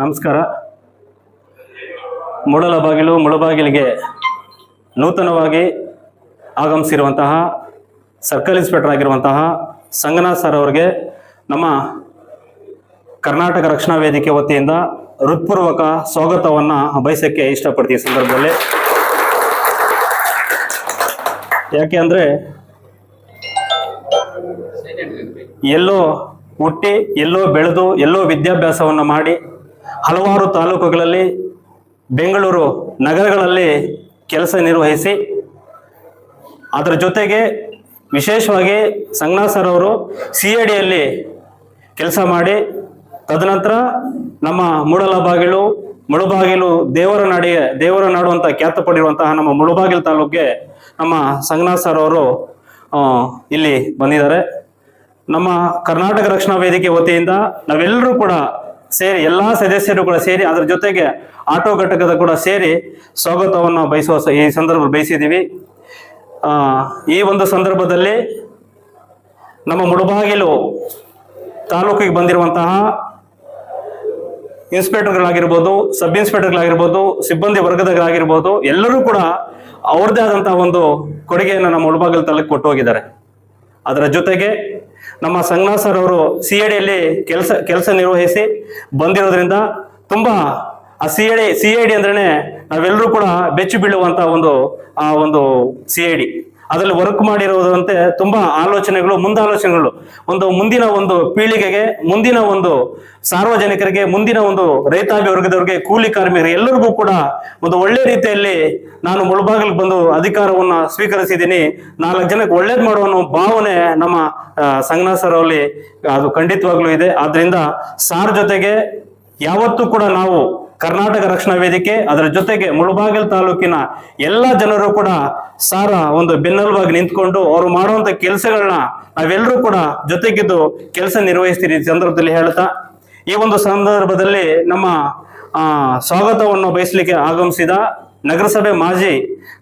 ನಮಸ್ಕಾರ. ಮೊಡಲ ಬಾಗಿಲು ಮುಳಬಾಗಿಲಿಗೆ ನೂತನವಾಗಿ ಆಗಮಿಸಿರುವಂತಹ ಸರ್ಕಲ್ ಇನ್ಸ್ಪೆಕ್ಟರ್ ಆಗಿರುವಂತಹ ಸಂಗನಾಥ್ ಸರ್ ಅವರಿಗೆ ನಮ್ಮ ಕರ್ನಾಟಕ ರಕ್ಷಣಾ ವೇದಿಕೆ ವತಿಯಿಂದ ಹೃತ್ಪೂರ್ವಕ ಸ್ವಾಗತವನ್ನು ಬಯಸಕ್ಕೆ ಇಷ್ಟಪಡ್ತೀವಿ ಸಂದರ್ಭದಲ್ಲಿ. ಯಾಕೆ ಅಂದರೆ ಎಲ್ಲೋ ಹುಟ್ಟಿ, ಎಲ್ಲೋ ಬೆಳೆದು, ಎಲ್ಲೋ ವಿದ್ಯಾಭ್ಯಾಸವನ್ನು ಮಾಡಿ ಹಲವಾರು ತಾಲೂಕುಗಳಲ್ಲಿ ಬೆಂಗಳೂರು ನಗರಗಳಲ್ಲಿ ಕೆಲಸ ನಿರ್ವಹಿಸಿ ಅದರ ಜೊತೆಗೆ ವಿಶೇಷವಾಗಿ ಸಂಗನಾ ಸರ್ ಅವರು ಸಿ ಐ ಡಿಯಲ್ಲಿ ಕೆಲಸ ಮಾಡಿ, ತದನಂತರ ನಮ್ಮ ಮೂಡಲಬಾಗಿಲು, ಮುಳುಬಾಗಿಲು ದೇವರ ನಾಡಿಗೆ ದೇವರ ನಾಡು ಅಂತ ಖ್ಯಾತ ಪಡಿರುವಂತಹ ನಮ್ಮ ಮುಳುಬಾಗಿಲು ತಾಲೂಕಿಗೆ ನಮ್ಮ ಸಂಗನಾ ಸರ್ ಅವರು ಇಲ್ಲಿ ಬಂದಿದ್ದಾರೆ. ನಮ್ಮ ಕರ್ನಾಟಕ ರಕ್ಷಣಾ ವೇದಿಕೆ ವತಿಯಿಂದ ನಾವೆಲ್ಲರೂ ಕೂಡ ಸೇರಿ ಎಲ್ಲಾ ಸದಸ್ಯರು ಕೂಡ ಸೇರಿ ಅದರ ಜೊತೆಗೆ ಆಟೋ ಘಟಕದ ಕೂಡ ಸೇರಿ ಸ್ವಾಗತವನ್ನು ಬಯಸುವ ಈ ಸಂದರ್ಭ ಬಯಸಿದ್ದೀವಿ. ಈ ಒಂದು ಸಂದರ್ಭದಲ್ಲಿ ನಮ್ಮ ಮುಳಬಾಗಿಲು ತಾಲೂಕಿಗೆ ಬಂದಿರುವಂತಹ ಇನ್ಸ್ಪೆಕ್ಟರ್ಗಳಾಗಿರ್ಬೋದು, ಸಬ್ ಇನ್ಸ್ಪೆಕ್ಟರ್ಗಳಾಗಿರ್ಬೋದು, ಸಿಬ್ಬಂದಿ ವರ್ಗದಗಳಾಗಿರ್ಬೋದು ಎಲ್ಲರೂ ಕೂಡ ಅವ್ರದ್ದೇ ಆದಂತಹ ಒಂದು ಕೊಡುಗೆಯನ್ನು ನಮ್ಮ ಮುಳಬಾಗಿಲು ತಾಲೂಕು ಕೊಟ್ಟು ಹೋಗಿದ್ದಾರೆ. ಅದರ ಜೊತೆಗೆ ನಮ್ಮ ಸಂಗನಾ ಸರ್ ಅವರು ಸಿ ಎ ಡಿಯಲ್ಲಿ ಕೆಲಸ ಕೆಲಸ ನಿರ್ವಹಿಸಿ ಬಂದಿರೋದ್ರಿಂದ ತುಂಬಾ, ಆ C A D C I D ಅಂದ್ರೆ ನಾವೆಲ್ಲರೂ ಕೂಡ ಬೆಚ್ಚು ಬೀಳುವಂತಹ ಒಂದು, ಆ ಒಂದು ಸಿ ಐ ಡಿ ಅದರಲ್ಲಿ ವರ್ಕ್ ಮಾಡಿರುವುದಂತೆ ತುಂಬಾ ಆಲೋಚನೆಗಳು, ಮುಂದಾಲೋಚನೆಗಳು. ಒಂದು ಮುಂದಿನ ಒಂದು ಪೀಳಿಗೆಗೆ, ಮುಂದಿನ ಒಂದು ಸಾರ್ವಜನಿಕರಿಗೆ, ಮುಂದಿನ ಒಂದು ರೈತಾಭಿ ವರ್ಗದವರಿಗೆ, ಕೂಲಿ ಕಾರ್ಮಿಕರಿಗೆ ಎಲ್ಲರಿಗೂ ಕೂಡ ಒಂದು ಒಳ್ಳೆ ರೀತಿಯಲ್ಲಿ ನಾನು ಮುಳುಬಾಗಿಲಿಗೆ ಬಂದು ಅಧಿಕಾರವನ್ನ ಸ್ವೀಕರಿಸಿದ್ದೀನಿ. ನಾಲ್ಕು ಜನಕ್ಕೆ ಒಳ್ಳೇದು ಮಾಡುವ ಭಾವನೆ ನಮ್ಮ ಸಂಘನಾಸರಲ್ಲಿ ಅದು ಖಂಡಿತವಾಗ್ಲೂ ಇದೆ. ಆದ್ರಿಂದ ಸಾರ್ ಜೊತೆಗೆ ಯಾವತ್ತೂ ಕೂಡ ನಾವು ಕರ್ನಾಟಕ ರಕ್ಷಣಾ ವೇದಿಕೆ ಅದರ ಜೊತೆಗೆ ಮುಳುಬಾಗಿಲ್ ತಾಲೂಕಿನ ಎಲ್ಲ ಜನರು ಕೂಡ ಸಾರ ಒಂದು ಬೆನ್ನೆಲುಬಾಗಿ ನಿಂತ್ಕೊಂಡು ಅವರು ಮಾಡುವಂತ ಕೆಲಸಗಳನ್ನ ನಾವೆಲ್ಲರೂ ಕೂಡ ಜೊತೆಗಿದ್ದು ಕೆಲಸ ನಿರ್ವಹಿಸ್ತೀರಿ ಸಂದರ್ಭದಲ್ಲಿ ಹೇಳ್ತಾ ಈ ಒಂದು ಸಂದರ್ಭದಲ್ಲಿ ನಮ್ಮ ಸ್ವಾಗತವನ್ನು ಬಯಸಲಿಕ್ಕೆ ಆಗಮಿಸಿದ ನಗರಸಭೆ ಮಾಜಿ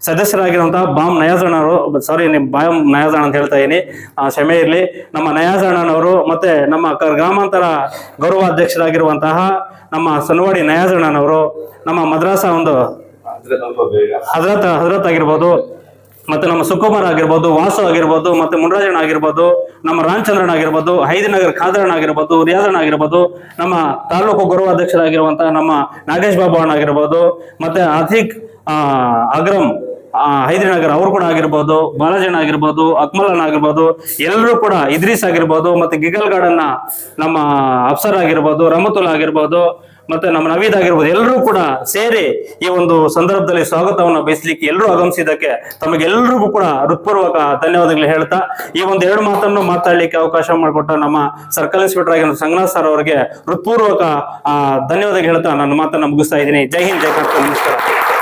ಸದಸ್ಯರಾಗಿರುವಂತಹ ಬಾಮ್ ನಯಾಜಣ್ಣವರು ಸಾರಿ ಬಾಮ್ ನಯಾಜಣ್ಣ ಅಂತ ಹೇಳ್ತಾ ಇದೀನಿ. ಆ, ಸಮಯ ಇರಲಿ. ನಮ್ಮ ನಯಾಜಣ್ಣನವರು ಮತ್ತೆ ನಮ್ಮ ಗ್ರಾಮಾಂತರ ಗೌರವಾಧ್ಯಕ್ಷರಾಗಿರುವಂತಹ ನಮ್ಮ ಸನ್ವಾಡಿ ನಯಾಜಣ್ಣನವರು ನಮ್ಮ ಮದ್ರಾಸ ಒಂದು ಹಜರತ್ ಹಜರತ್ ಆಗಿರ್ಬೋದು, ಮತ್ತೆ ನಮ್ಮ ಸುಕುಮಾರ್ ಆಗಿರ್ಬೋದು, ವಾಸು ಆಗಿರ್ಬೋದು, ಮತ್ತೆ ಮುನರಾಜಣ್ಣ ಆಗಿರ್ಬೋದು, ನಮ್ಮ ರಾಮಚಂದ್ರನ್ ಆಗಿರ್ಬೋದು, ಹೈದನಗರ್ ಖಾದರಣ್ಣ ಆಗಿರ್ಬೋದು ರಿಯಾದಣ್ಣ ಆಗಿರ್ಬೋದು, ನಮ್ಮ ತಾಲೂಕು ಗೌರವಾಧ್ಯಕ್ಷರಾಗಿರುವಂತಹ ನಮ್ಮ ನಾಗೇಶ್ ಬಾಬು ಅಣ್ಣ ಆಗಿರ್ಬೋದು ಮತ್ತೆ ಅತೀಕ್ ಅಗ್ರಮ್ ಆ, ಹೈದನಗರ್ ಅವರು ಕೂಡ ಆಗಿರ್ಬೋದು ಬಾಲಾಜನ್ ಆಗಿರ್ಬೋದು ಅಕ್ಮಲ್ ಅಣ್ಣ ಆಗಿರ್ಬೋದು ಎಲ್ಲರೂ ಕೂಡ ಇದ್ರೀಸ್ ಆಗಿರ್ಬೋದು ಮತ್ತೆ ಗಿಗಲ್ ಗಾರ್ಡನ್ ನಮ್ಮ ಅಫ್ಸರ್ ಆಗಿರ್ಬೋದು ರಮತುಲ್ ಆಗಿರ್ಬೋದು ಮತ್ತೆ ನಮ್ಮ ನವೀದ್ ಆಗಿರ್ಬೋದು ಎಲ್ಲರೂ ಕೂಡ ಸೇರಿ ಈ ಒಂದು ಸಂದರ್ಭದಲ್ಲಿ ಸ್ವಾಗತವನ್ನು ಬಯಸಲಿಕ್ಕೆ ಎಲ್ಲರೂ ಆಗಮಿಸಿದ್ದಕ್ಕೆ ತಮಗೆಲ್ಲರಿಗೂ ಕೂಡ ಹೃತ್ಪೂರ್ವಕ ಧನ್ಯವಾದಗಳು ಹೇಳ್ತಾ ಈ ಒಂದು ಎರಡು ಮಾತನ್ನು ಮಾತಾಡಲಿಕ್ಕೆ ಅವಕಾಶ ಮಾಡಿಕೊಟ್ಟ ನಮ್ಮ ಸರ್ಕಲ್ ಇನ್ಸ್ಪೆಕ್ಟರ್ ಆಗಿರೋ ಸಂಗನಾಥ್ ಸರ್ ಅವರಿಗೆ ಹೃತ್ಪೂರ್ವಕ ಧನ್ಯವಾದಗಳು ಹೇಳ್ತಾ ನನ್ನ ಮಾತನ್ನು ಮುಗಿಸ್ತಾ ಇದ್ದೀನಿ. ಜೈ ಹಿಂದ್ ಜೈ ಕರ್ನಾಟಕ ನಮಸ್ಕಾರ.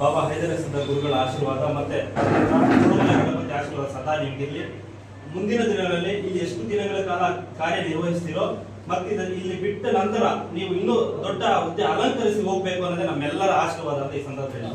ಬಾಬಾ ಹೈದರ ಸಿದ್ಧ ಗುರುಗಳ ಆಶೀರ್ವಾದ ಮತ್ತೆ ಆಶೀರ್ವಾದ ಸದಾ ನಿಮಗಿರ್ಲಿ. ಮುಂದಿನ ದಿನಗಳಲ್ಲಿ ಇಲ್ಲಿ ಎಷ್ಟು ದಿನಗಳ ಕಾಲ ಕಾರ್ಯ ನಿರ್ವಹಿಸ್ತೀರೋ ಮತ್ತೆ ಇಲ್ಲಿ ಬಿಟ್ಟ ನಂತರ ನೀವು ಇನ್ನೂ ದೊಡ್ಡ ಹುದ್ದೆ ಅಲಂಕರಿಸಿ ಹೋಗ್ಬೇಕು ಅನ್ನೋದೇ ನಮ್ಮೆಲ್ಲರ ಆಶೀರ್ವಾದ ಅಂತ ಈ ಸಂದರ್ಭದಲ್ಲಿ